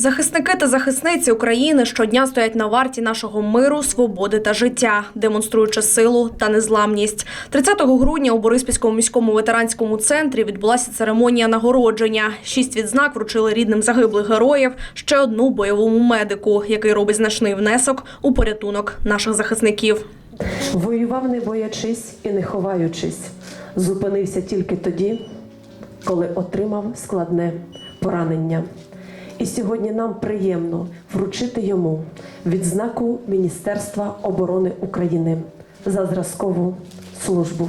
Захисники та захисниці України щодня стоять на варті нашого миру, свободи та життя, демонструючи силу та незламність. 30 грудня у Бориспільському міському ветеранському центрі відбулася церемонія нагородження. Шість відзнак вручили рідним загиблих героїв, ще одну бойовому медику, який робить значний внесок у порятунок наших захисників. Воював не боячись і не ховаючись, зупинився тільки тоді, коли отримав складне поранення. І сьогодні нам приємно вручити йому відзнаку Міністерства оборони України за зразкову службу.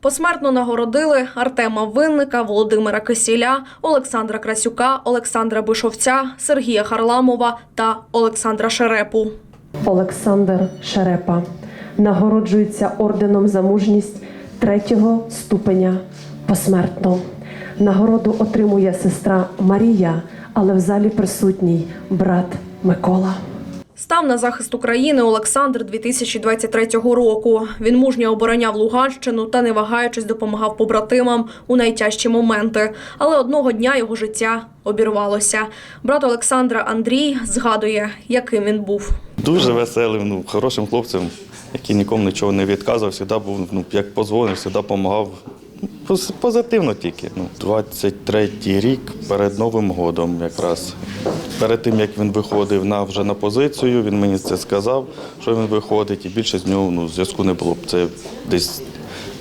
Посмертно нагородили Артема Винника, Володимира Кисіля, Олександра Красюка, Олександра Бишовця, Сергія Харламова та Олександра Шерепу. Олександр Шерепа нагороджується орденом за мужність третього ступеня посмертно. Нагороду отримує сестра Марія, але в залі присутній брат Микола. Став на захист України Олександр 2023 року. Він мужньо обороняв Луганщину та, не вагаючись, допомагав побратимам у найтяжчі моменти. Але одного дня його життя обірвалося. Брат Олександра Андрій згадує, яким він був. Дуже веселим, ну, хорошим хлопцем, який нікому нічого не відказував, завжди був, ну, як позвонив, завжди допомагав. Поз- Позитивно тільки. Ну, 23-й рік перед Новим годом якраз. Перед тим, як він виходив на, вже на позицію, він мені це сказав, що він виходить, і більше з нього ну, зв'язку не було. б. Це десь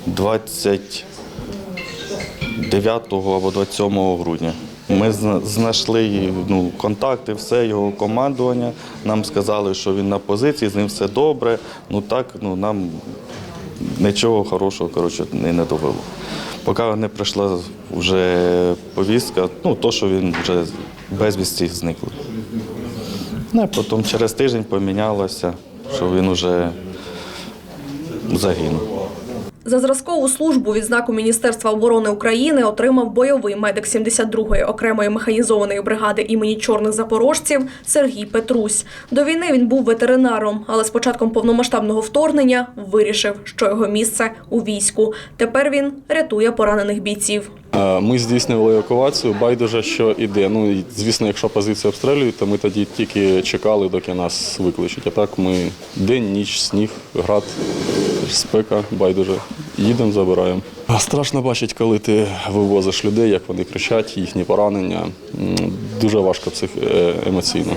29 або 27 грудня. Ми зна- знайшли ну, контакти, все його командування. Нам сказали, що він на позиції, з ним все добре. Ну так, ну нам нічого хорошого коротше, не, не довело. Поки не прийшла вже повістка, ну то, що він вже безвісті зникли. Ну, потім через тиждень помінялося, що він вже загинув. За зразкову службу відзнаку Міністерства оборони України отримав бойовий медик 72-ї окремої механізованої бригади імені чорних запорожців Сергій Петрусь. До війни він був ветеринаром, але з початком повномасштабного вторгнення вирішив, що його місце у війську. Тепер він рятує поранених бійців. Е, Ми здійснювали евакуацію, байдуже, що іде. Ну, звісно, якщо позицію обстрілюють, то ми тоді тільки чекали, доки нас викличуть. А так ми день, ніч, сніг, град, спека, байдуже. Їдемо, забираємо. Страшно бачити, коли ти вивозиш людей, як вони кричать, їхні поранення. Дуже важко псих... е, емоційно.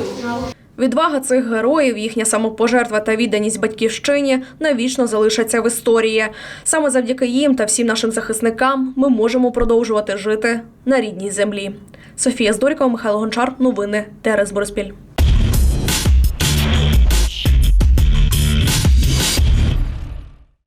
Відвага цих героїв, їхня самопожертва та відданість батьківщині навічно залишаться в історії. Саме завдяки їм та всім нашим захисникам ми можемо продовжувати жити на рідній землі. Софія Здорікова, Михайло Гончар. Новини ТРС Бориспіль.